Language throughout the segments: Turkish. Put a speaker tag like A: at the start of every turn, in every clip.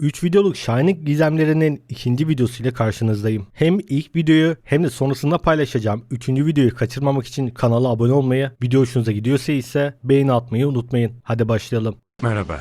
A: 3 videoluk Shining gizemlerinin ikinci videosuyla karşınızdayım. Hem ilk videoyu hem de sonrasında paylaşacağım 3. videoyu kaçırmamak için kanala abone olmayı, video hoşunuza gidiyorsa ise beğeni atmayı unutmayın. Hadi başlayalım.
B: Merhaba.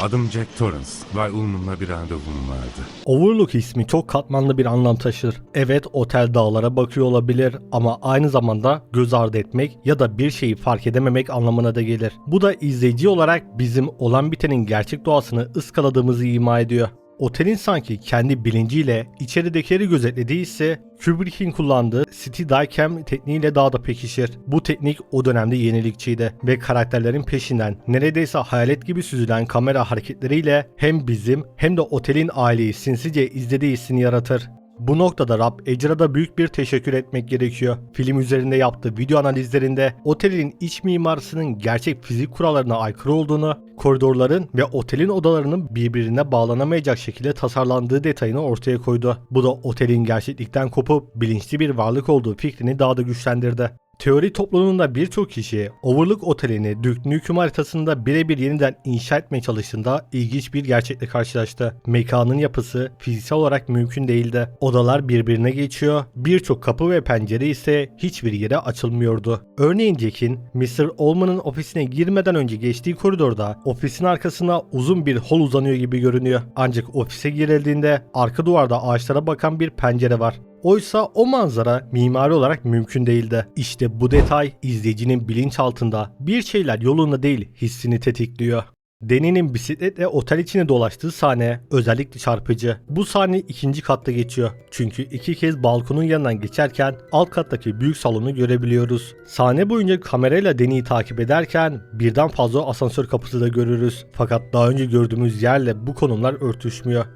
B: Adım Jack Torrance. Bay Ullman'la bir randevum vardı.
A: Overlook ismi çok katmanlı bir anlam taşır. Evet otel dağlara bakıyor olabilir ama aynı zamanda göz ardı etmek ya da bir şeyi fark edememek anlamına da gelir. Bu da izleyici olarak bizim olan bitenin gerçek doğasını ıskaladığımızı ima ediyor. Otelin sanki kendi bilinciyle içeridekileri gözetlediği ise Kubrick'in kullandığı Steadicam tekniğiyle daha da pekişir. Bu teknik o dönemde yenilikçiydi ve karakterlerin peşinden neredeyse hayalet gibi süzülen kamera hareketleriyle hem bizim hem de otelin aileyi sinsice izlediği hissini yaratır. Bu noktada Rob Ejra'da büyük bir teşekkür etmek gerekiyor. Film üzerinde yaptığı video analizlerinde otelin iç mimarisinin gerçek fizik kurallarına aykırı olduğunu, koridorların ve otelin odalarının birbirine bağlanamayacak şekilde tasarlandığı detayını ortaya koydu. Bu da otelin gerçeklikten kopup bilinçli bir varlık olduğu fikrini daha da güçlendirdi. Teori topluluğunda birçok kişi Overlook Oteli'ni Duke Nukem haritasında birebir yeniden inşa etmeye çalıştığında ilginç bir gerçekle karşılaştı. Mekanın yapısı fiziksel olarak mümkün değildi. Odalar birbirine geçiyor, birçok kapı ve pencere ise hiçbir yere açılmıyordu. Örneğin Jack'in Mr. Allman'ın ofisine girmeden önce geçtiği koridorda ofisin arkasına uzun bir hol uzanıyor gibi görünüyor. Ancak ofise girildiğinde arka duvarda ağaçlara bakan bir pencere var. Oysa o manzara mimari olarak mümkün değildi. İşte bu detay izleyicinin bilinçaltında bir şeyler yolunda değil hissini tetikliyor. Deni'nin bisikletle otel içine dolaştığı sahne özellikle çarpıcı. Bu sahne ikinci katta geçiyor. Çünkü iki kez balkonun yanından geçerken alt kattaki büyük salonu görebiliyoruz. Sahne boyunca kamerayla Deni'yi takip ederken birden fazla asansör kapısı da görürüz. Fakat daha önce gördüğümüz yerle bu konumlar örtüşmüyor.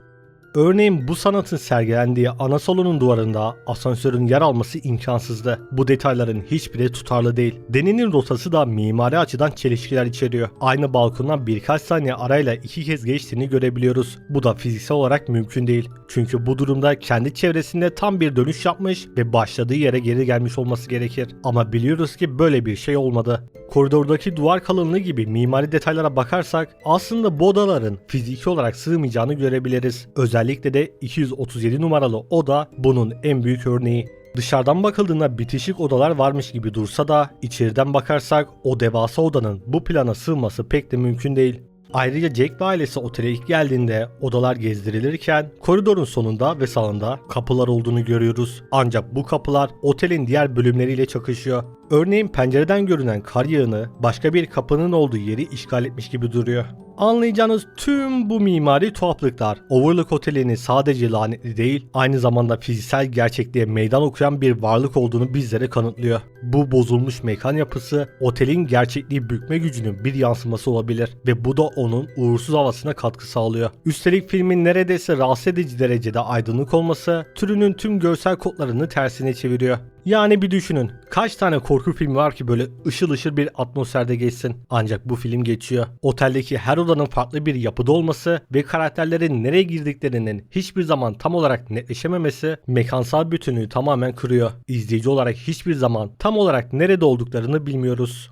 A: Örneğin bu sanatın sergilendiği ana salonun duvarında asansörün yer alması imkansızdı. Bu detayların hiçbiri tutarlı değil. Deni'nin rotası da mimari açıdan çelişkiler içeriyor. Aynı balkondan birkaç saniye arayla iki kez geçtiğini görebiliyoruz. Bu da fiziksel olarak mümkün değil. Çünkü bu durumda kendi çevresinde tam bir dönüş yapmış ve başladığı yere geri gelmiş olması gerekir. Ama biliyoruz ki böyle bir şey olmadı. Koridordaki duvar kalınlığı gibi mimari detaylara bakarsak aslında bu odaların fiziki olarak sığmayacağını görebiliriz. Özellikle de 237 numaralı oda bunun en büyük örneği. Dışarıdan bakıldığında bitişik odalar varmış gibi dursa da içeriden bakarsak o devasa odanın bu plana sığması pek de mümkün değil. Ayrıca Jack ve ailesi otele ilk geldiğinde odalar gezdirilirken koridorun sonunda ve sağında kapılar olduğunu görüyoruz. Ancak bu kapılar otelin diğer bölümleriyle çakışıyor. Örneğin pencereden görünen kar yağını başka bir kapının olduğu yeri işgal etmiş gibi duruyor. Anlayacağınız tüm bu mimari tuhaflıklar Overlook Oteli'nin sadece lanetli değil, aynı zamanda fiziksel gerçekliğe meydan okuyan bir varlık olduğunu bizlere kanıtlıyor. Bu bozulmuş mekan yapısı otelin gerçekliği bükme gücünün bir yansıması olabilir ve bu da onun uğursuz havasına katkı sağlıyor. Üstelik filmin neredeyse rahatsız edici derecede aydınlık olması türünün tüm görsel kodlarını tersine çeviriyor. Yani bir düşünün. Kaç tane korku filmi var ki böyle ışıl ışıl bir atmosferde geçsin. Ancak bu film geçiyor. Oteldeki her odanın farklı bir yapıda olması ve karakterlerin nereye girdiklerinin hiçbir zaman tam olarak netleşememesi mekansal bütünlüğü tamamen kırıyor. İzleyici olarak hiçbir zaman tam olarak nerede olduklarını bilmiyoruz.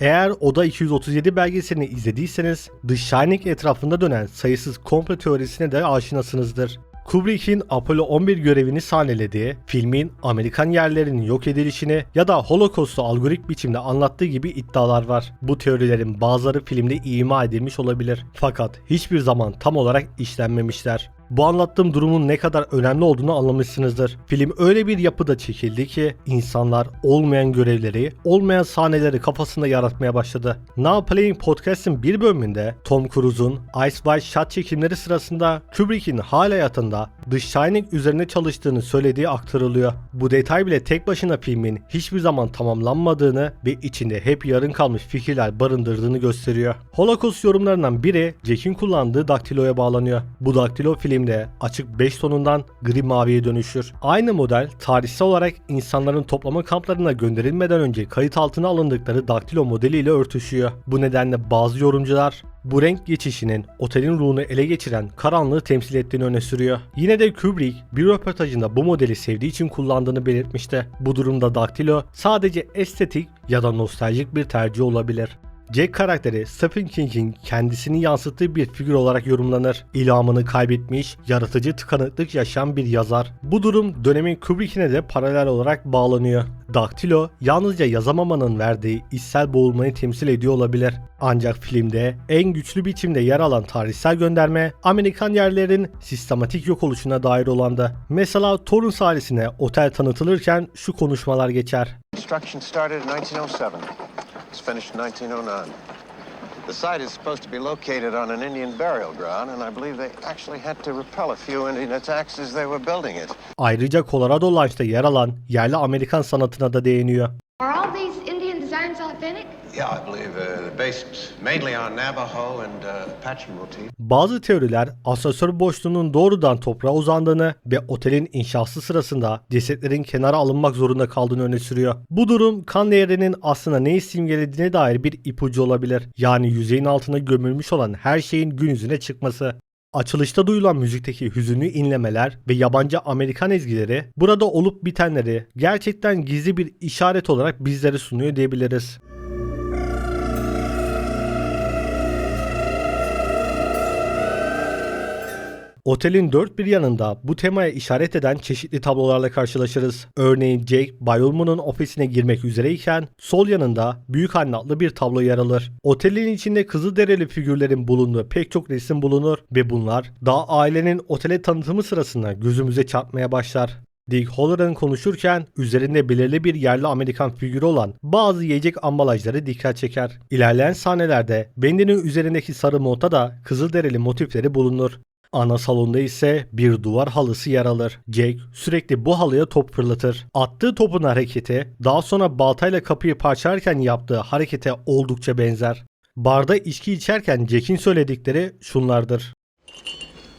A: Eğer Oda 237 belgeselini izlediyseniz The Shining etrafında dönen sayısız komplo teorisine de aşinasınızdır. Kubrick'in Apollo 11 görevini sahnelediği, filmin Amerikan yerlerinin yok edilişini ya da Holocaust'u algorik biçimde anlattığı gibi iddialar var. Bu teorilerin bazıları filmde ima edilmiş olabilir. Fakat hiçbir zaman tam olarak işlenmemişler. Bu anlattığım durumun ne kadar önemli olduğunu anlamışsınızdır. Film öyle bir yapıda çekildi ki insanlar olmayan görevleri, olmayan sahneleri kafasında yaratmaya başladı. Now Playing Podcast'in bir bölümünde Tom Cruise'un Ice White Shot çekimleri sırasında Kubrick'in hala hayatında The Shining üzerine çalıştığını söylediği aktarılıyor. Bu detay bile tek başına filmin hiçbir zaman tamamlanmadığını ve içinde hep yarın kalmış fikirler barındırdığını gösteriyor. Holocaust yorumlarından biri Jack'in kullandığı daktiloya bağlanıyor. Bu daktilo filmde açık 5 tonundan gri maviye dönüşür. Aynı model tarihsel olarak insanların toplama kamplarına gönderilmeden önce kayıt altına alındıkları daktilo modeliyle örtüşüyor. Bu nedenle bazı yorumcular bu renk geçişinin otelin ruhunu ele geçiren karanlığı temsil ettiğini öne sürüyor. Yine de Kubrick bir röportajında bu modeli sevdiği için kullandığını belirtmişti. Bu durumda daktilo sadece estetik ya da nostaljik bir tercih olabilir. Jack karakteri Stephen King'in kendisini yansıttığı bir figür olarak yorumlanır. İlhamını kaybetmiş, yaratıcı tıkanıklık yaşayan bir yazar. Bu durum dönemin Kubrick'ine de paralel olarak bağlanıyor. Daktilo yalnızca yazamamanın verdiği içsel boğulmayı temsil ediyor olabilir. Ancak filmde en güçlü biçimde yer alan tarihsel gönderme Amerikan yerlerin sistematik yok oluşuna dair olandı. Mesela Torrance ailesine otel tanıtılırken şu konuşmalar geçer.
C: Construction started in 1907. It's finished in 1909. The site is supposed to be located on an Indian burial ground, and I believe they actually had to repel a few Indian attacks as they were building it.
A: Ayrıca Colorado Lodge'da yer alan yerli Amerikan sanatına da değiniyor.
D: Are all these?
C: Yeah, I believe uh, based mainly on Navajo and uh.
A: Bazı teoriler asansör boşluğunun doğrudan toprağa uzandığını ve otelin inşası sırasında cesetlerin kenara alınmak zorunda kaldığını öne sürüyor. Bu durum kan değerinin aslında neyi simgelediğine dair bir ipucu olabilir. Yani yüzeyin altına gömülmüş olan her şeyin gün yüzüne çıkması. Açılışta duyulan müzikteki hüzünlü inlemeler ve yabancı Amerikan ezgileri burada olup bitenleri gerçekten gizli bir işaret olarak bizlere sunuyor diyebiliriz. Otelin dört bir yanında bu temaya işaret eden çeşitli tablolarla karşılaşırız. Örneğin Jake Bay Ulman'ın ofisine girmek üzereyken sol yanında büyük anne adlı bir tablo yer alır. Otelin içinde Kızılderili figürlerin bulunduğu pek çok resim bulunur ve bunlar daha ailenin otele tanıtımı sırasında gözümüze çarpmaya başlar. Dick Halloran konuşurken üzerinde belirli bir yerli Amerikan figürü olan bazı yiyecek ambalajları dikkat çeker. İlerleyen sahnelerde Bendy'nin üzerindeki sarı monta da Kızılderili motifleri bulunur. Ana salonda ise bir duvar halısı yer alır. Jake sürekli bu halıya top fırlatır. Attığı topun hareketi daha sonra baltayla kapıyı parçalarken yaptığı harekete oldukça benzer. Barda içki içerken Jack'in söyledikleri şunlardır.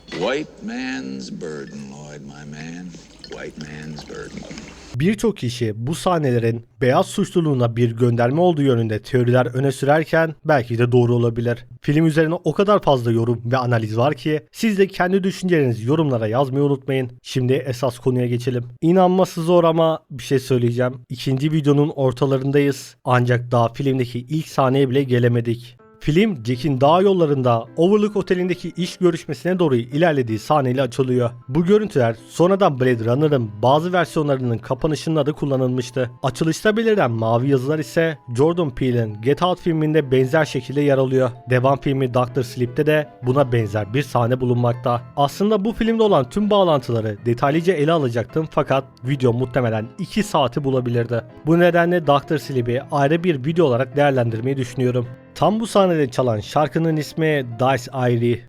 E: White man's burden, Lloyd, my man. White man's burden.
A: Birçok kişi bu sahnelerin beyaz suçluluğuna bir gönderme olduğu yönünde teoriler öne sürerken belki de doğru olabilir. Film üzerine o kadar fazla yorum ve analiz var ki siz de kendi düşüncelerinizi yorumlara yazmayı unutmayın. Şimdi esas konuya geçelim. İnanması zor ama bir şey söyleyeceğim. İkinci videonun ortalarındayız ancak daha filmdeki ilk sahneye bile gelemedik. Film Jack'in dağ yollarında Overlook Oteli'ndeki iş görüşmesine doğru ilerlediği sahneyle açılıyor. Bu görüntüler sonradan Blade Runner'ın bazı versiyonlarının kapanışında da kullanılmıştı. Açılışta belirlen mavi yazılar ise Jordan Peele'in Get Out filminde benzer şekilde yer alıyor. Devam filmi Doctor Sleep'te de buna benzer bir sahne bulunmakta. Aslında bu filmde olan tüm bağlantıları detaylıca ele alacaktım fakat video muhtemelen 2 saati bulabilirdi. Bu nedenle Doctor Sleep'i ayrı bir video olarak değerlendirmeyi düşünüyorum. Tam bu sahnede çalan şarkının ismi Dice Airy.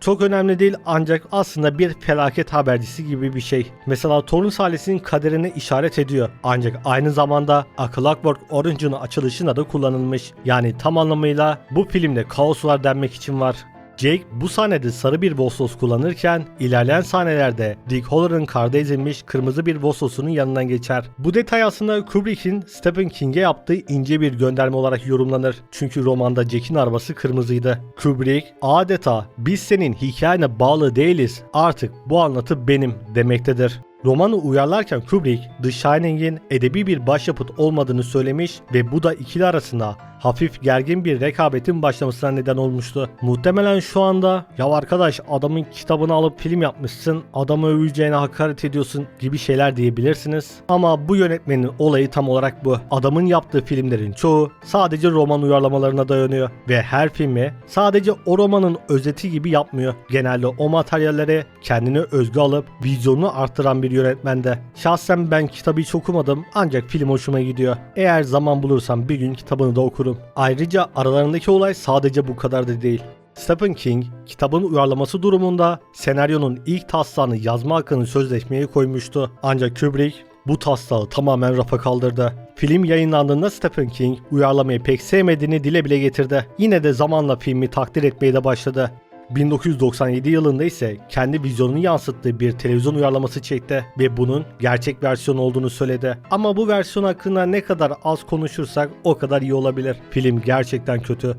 A: Çok önemli değil ancak aslında bir felaket habercisi gibi bir şey. Mesela Torrance ailesinin kaderine işaret ediyor. Ancak aynı zamanda A Clockwork Orange'ın açılışında da kullanılmış. Yani tam anlamıyla bu filmde kaos var denmek için var. Jake bu sahnede sarı bir Vossos kullanırken ilerleyen sahnelerde Dick Halloran karda ezilmiş kırmızı bir Vossos'unun yanından geçer. Bu detay aslında Kubrick'in Stephen King'e yaptığı ince bir gönderme olarak yorumlanır. Çünkü romanda Jack'in arabası kırmızıydı. Kubrick adeta biz senin hikayene bağlı değiliz artık bu anlatı benim demektedir. Romanı uyarlarken Kubrick, The Shining'in edebi bir başyapıt olmadığını söylemiş ve bu da ikili arasında hafif gergin bir rekabetin başlamasına neden olmuştu. Muhtemelen şu anda ya arkadaş adamın kitabını alıp film yapmışsın, adamı öveceğine hakaret ediyorsun gibi şeyler diyebilirsiniz. Ama bu yönetmenin olayı tam olarak bu. Adamın yaptığı filmlerin çoğu sadece roman uyarlamalarına dayanıyor ve her filmi sadece o romanın özeti gibi yapmıyor. Genelde o materyalleri kendine özgü alıp vizyonunu arttıran bir yönetmende. Şahsen ben kitabı hiç okumadım ancak film hoşuma gidiyor. Eğer zaman bulursam bir gün kitabını da okurum. Ayrıca aralarındaki olay sadece bu kadar da değil. Stephen King kitabın uyarlaması durumunda senaryonun ilk taslağını yazma hakkını sözleşmeye koymuştu. Ancak Kubrick bu taslağı tamamen rafa kaldırdı. Film yayınlandığında Stephen King uyarlamayı pek sevmediğini dile bile getirdi. Yine de zamanla filmi takdir etmeye de başladı. 1997 yılında ise kendi vizyonunu yansıttığı bir televizyon uyarlaması çekti ve bunun gerçek versiyon olduğunu söyledi. Ama bu versiyon hakkında ne kadar az konuşursak o kadar iyi olabilir. Film gerçekten kötü.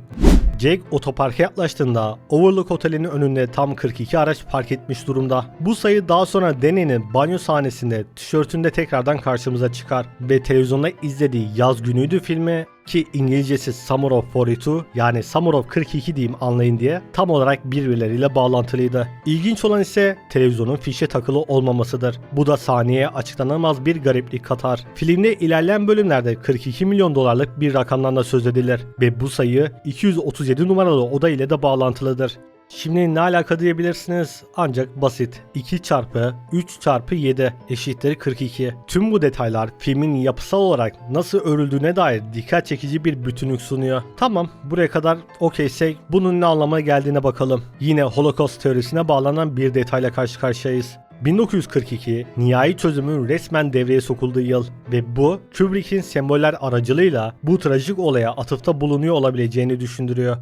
A: Jake otoparka yaklaştığında Overlook Oteli'nin önünde tam 42 araç park etmiş durumda. Bu sayı daha sonra Danny'nin banyo sahnesinde tişörtünde tekrardan karşımıza çıkar ve televizyonda izlediği Yaz Günüydü filmi ki İngilizcesi Summer of 42 yani Summer of 42 diyeyim anlayın diye tam olarak birbirleriyle bağlantılıydı. İlginç olan ise televizyonun fişe takılı olmamasıdır. Bu da sahneye açıklanamaz bir gariplik katar. Filmde ilerleyen bölümlerde 42 milyon dolarlık bir rakamdan da söz edilir ve bu sayı 237 numaralı oda ile de bağlantılıdır. Şimdi ne alaka diyebilirsiniz ancak basit. 2 çarpı 3 çarpı 7 eşittir 42. Tüm bu detaylar filmin yapısal olarak nasıl örüldüğüne dair dikkat çekici bir bütünlük sunuyor. Tamam buraya kadar okeysek bunun ne anlama geldiğine bakalım. Yine Holocaust teorisine bağlanan bir detayla karşı karşıyayız. 1942 nihai çözümün resmen devreye sokulduğu yıl ve bu Kubrick'in semboller aracılığıyla bu trajik olaya atıfta bulunuyor olabileceğini düşündürüyor.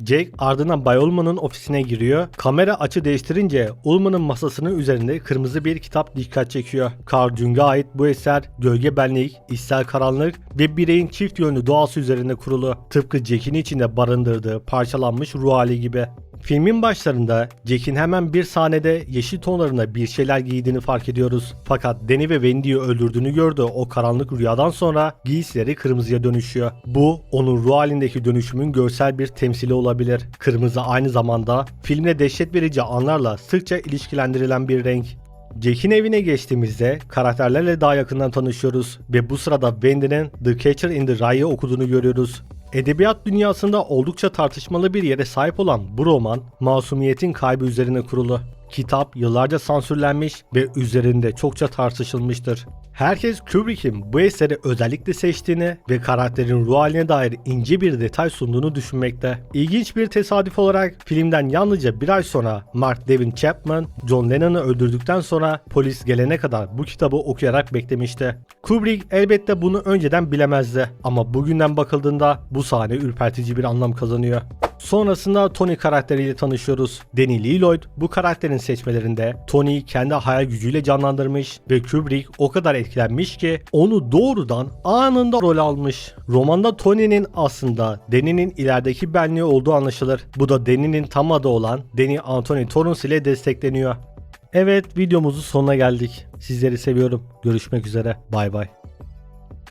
A: Jake ardından Bay Ullman'ın ofisine giriyor. Kamera açı değiştirince Ullman'ın masasının üzerinde kırmızı bir kitap dikkat çekiyor. Carl Jung'a ait bu eser gölge benlik, içsel karanlık ve bireyin çift yönlü doğası üzerine kurulu. Tıpkı Jack'in içinde barındırdığı parçalanmış ruh hali gibi. Filmin başlarında Jack'in hemen bir sahnede yeşil tonlarında bir şeyler giydiğini fark ediyoruz. Fakat Danny ve Wendy'yi öldürdüğünü gördüğü o karanlık rüyadan sonra giysileri kırmızıya dönüşüyor. Bu onun ruh halindeki dönüşümün görsel bir temsili olabilir. Kırmızı aynı zamanda filmle dehşet verici anlarla sıkça ilişkilendirilen bir renk. Jack'in evine geçtiğimizde karakterlerle daha yakından tanışıyoruz ve bu sırada Wendy'nin The Catcher in the Rye'ı okuduğunu görüyoruz. Edebiyat dünyasında oldukça tartışmalı bir yere sahip olan bu roman, masumiyetin kaybı üzerine kurulu. Kitap yıllarca sansürlenmiş ve üzerinde çokça tartışılmıştır. Herkes Kubrick'in bu eseri özellikle seçtiğini ve karakterin ruh haline dair ince bir detay sunduğunu düşünmekte. İlginç bir tesadüf olarak filmden yalnızca bir ay sonra Mark Devin Chapman, John Lennon'ı öldürdükten sonra polis gelene kadar bu kitabı okuyarak beklemişti. Kubrick elbette bunu önceden bilemezdi ama bugünden bakıldığında bu sahne ürpertici bir anlam kazanıyor. Sonrasında Tony karakteriyle tanışıyoruz. Danny Lloyd bu karakterin seçmelerinde Tony'yi kendi hayal gücüyle canlandırmış ve Kubrick o kadar etkilenmiş ki onu doğrudan anında rol almış. Romanda Tony'nin aslında Danny'nin ilerideki benliği olduğu anlaşılır. Bu da Danny'nin tam adı olan Danny Anthony Torrance ile destekleniyor. Evet videomuzun sonuna geldik. Sizleri seviyorum. Görüşmek üzere. Bay bay.